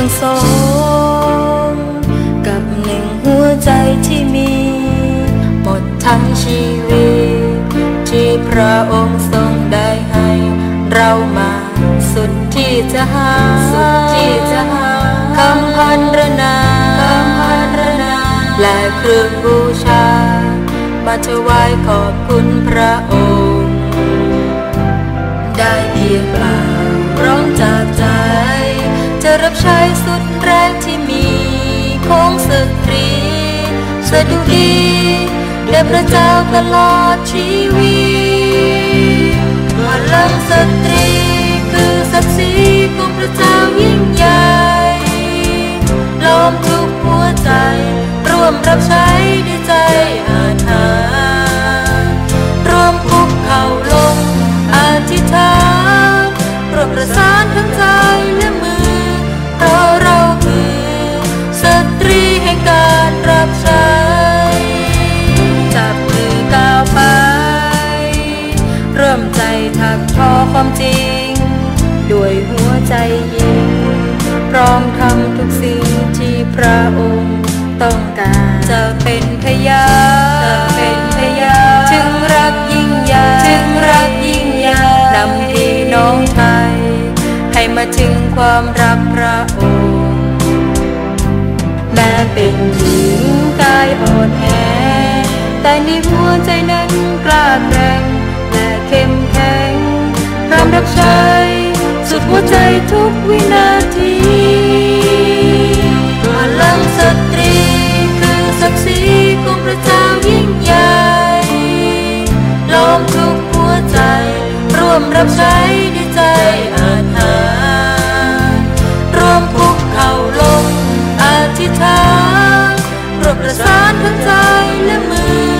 ทั้งสอง กับหนึ่งหัวใจที่มีหมดทั้งชีวิต ที่พระองค์ทรงได้ให้ เรามาสุดที่จะหาสุดที่จะหาคำพันรนาคำพันรนาและเครื่องบูชา มาถวายขอบคุณพระองค์ ได้เพียงเปล่าร้องจาก รับใช้สุดแรงที่มีของสตรีสดุดีแด่พระเจ้าตลอดชีวิตพลังสตรีคือศักดิ์ศรีของพระเจ้ายิ่งใหญ่ล้อมทุกหัวใจ ร่วมรับใช้ ถักทอความจริง ด้วยหัวใจยิงพร้อมทำทุกสิ่งที่พระองค์ต้องการจะเป็นพยาจะเป็นพยาถึงรักยิ่งใหญ่ถึงรักยิ่งใหญ่นำพี่น้องไทย ให้มาถึงความรักพระองค์แม้เป็นหญิงกายอ่อนแอแต่ในหัวใจนั้นกล้าแกร่ง กวินาทีพลังสตรีคือศักดิ์ศรีของพระเจ้ายิ่งใหญ่ล้อมทุกหัวใจ ร่วมรับใช้ด้วยใจอาถรรพ์ร่วมคุกเข่าลงอธิษฐานรวมประสานทั้งใจและมือ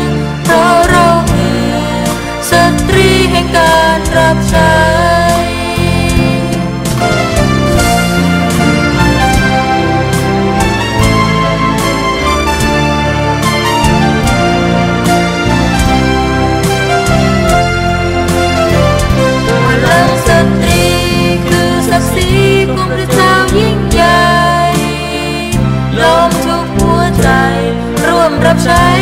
เพราะเราคือสตรีแห่งการรับใช้ ร่ว